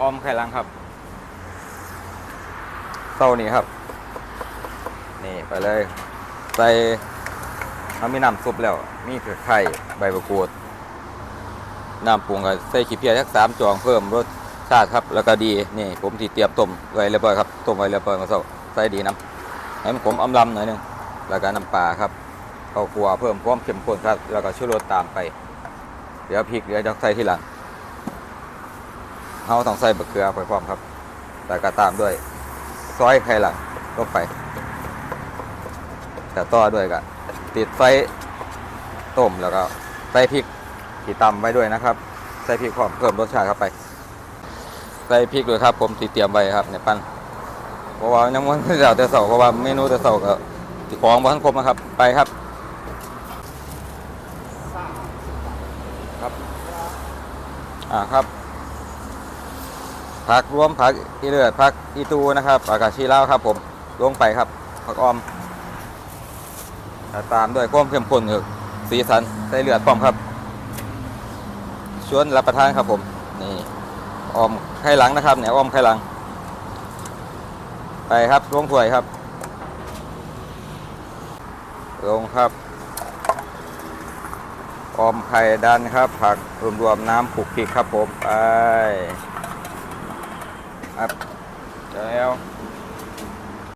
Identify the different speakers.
Speaker 1: ออมไข่ลังครับเต้านี่ครับ นี่ไปเลย ใส่เขามีน้ำซุปแล้ว มีไข่ใบมะกรูดน้ำปรุงก็ใส่ขี้เพียสักสามจองเพิ่มรสชาติครับ แล้วก็ดี นี่ผมที่เตรียมต้มไว้เรียบร้อยครับ ต้มไว้เรียบร้อยมาเสาใส่ดีน้ำให้มันขมอำลำหน่อยหนึง แล้วก็น้ำปลาครับข้าวคั่วเพิ่มความเข้มข้นครับ แล้วก็ชูรสตามไป เดี๋ยวพริกเดี๋ยวจะใส่ทีหลัง เราต้องใส่บะเขือไปพร้อมครับ แล้วก็ตามด้วยซอยไข่หลังลงไป แต่ต่อด้วยก็ติดไฟต้มแล้วก็ใส่พริกที่ตำไว้ด้วยนะครับ ใส่พริกพร้อมเพิ่มรสชาติเข้าไป ใส่พริกด้วยครับ ผมที่เตรียมไว้ครับในปั้นเพราะว่ายังมันเดี๋ยวแต่เสาร์เพราะว่าเมนูแต่เสาร์ก็ที่ของบ้านครบนะครับไปครับครับ อ่าครับ ผักรวมผักอีเลือดผักอีตูนะครับผักกาดชีลาครับ ผมลงไปครับผักออมตามด้วยความเข้มข้นคือสีสันใส่เลือดพร้อมครับ ชวนรับประทานครับผมนี่ออมไข่หลังนะครับเนี่ยออมไข่หลัง ไปครับลงถ้วยครับ ลงครับออมไข่ดันครับ ผักรวมๆน้ำผุกพริกครับผมไป ครับ แล้ว